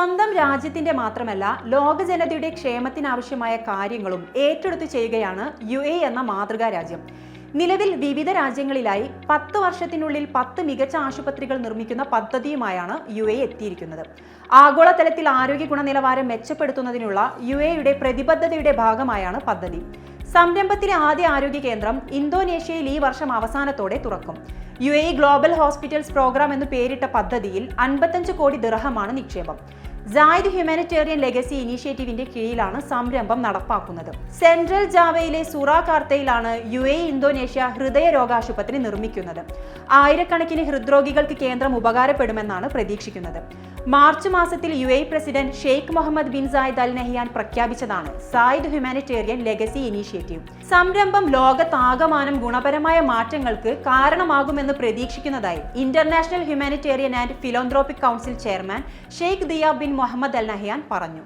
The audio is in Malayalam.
സ്വന്തം രാജ്യത്തിന്റെ മാത്രമല്ല ലോക ജനതയുടെ ക്ഷേമത്തിനാവശ്യമായ കാര്യങ്ങളും ഏറ്റെടുത്തു ചെയ്യുകയാണ് യു എ എന്ന മാതൃകാ രാജ്യം. നിലവിൽ വിവിധ രാജ്യങ്ങളിലായി പത്ത് വർഷത്തിനുള്ളിൽ പത്ത് മികച്ച ആശുപത്രികൾ നിർമ്മിക്കുന്ന പദ്ധതിയുമായാണ് യു എ എത്തിയിരിക്കുന്നത്. ആഗോളതലത്തിൽ ആരോഗ്യ ഗുണനിലവാരം മെച്ചപ്പെടുത്തുന്നതിനുള്ള യു എയുടെ പ്രതിബദ്ധതയുടെ ഭാഗമായാണ് പദ്ധതി. സംരംഭത്തിലെ ആദ്യ ആരോഗ്യ കേന്ദ്രം ഇന്തോനേഷ്യയിൽ ഈ വർഷം അവസാനത്തോടെ തുറക്കും. U A global hospitals program എന്ന് പേരിട്ട പദ്ധതിയിൽ അൻപത്തഞ്ച് കോടി ദിർഹമാണ് നിക്ഷേപം. ജായിദ് ഹ്യൂമാനിറ്റേറിയൻ ലെഗസി ഇനീഷ്യേറ്റീവിന്റെ കീഴിലാണ് സംരംഭം നടപ്പാക്കുന്നത്. സെൻട്രൽ ജാവയിലെ സുറ കാർത്തയിലാണ് യു എ ഇന്തോനേഷ്യ ഹൃദയ രോഗാശുപത്രി നിർമ്മിക്കുന്നത്. ആയിരക്കണക്കിന് ഹൃദ്രോഗികൾക്ക് കേന്ദ്രം ഉപകാരപ്പെടുമെന്നാണ് പ്രതീക്ഷിക്കുന്നത്. മാർച്ച് മാസത്തിൽ U A president Sheikh Mohamed bin Zayed Al Nahyan പ്രഖ്യാപിച്ചതാണ്. Zayed humanitarian legacy initiative. സംരംഭം ലോകത്താകമാനം ഗുണപരമായ മാറ്റങ്ങൾക്ക് കാരണമാകുമെന്ന് പ്രതീക്ഷിക്കുന്നതായി international humanitarian and philanthropic council chairman Sheikh Theyab bin Mohammed Al Nahyan പറഞ്ഞു.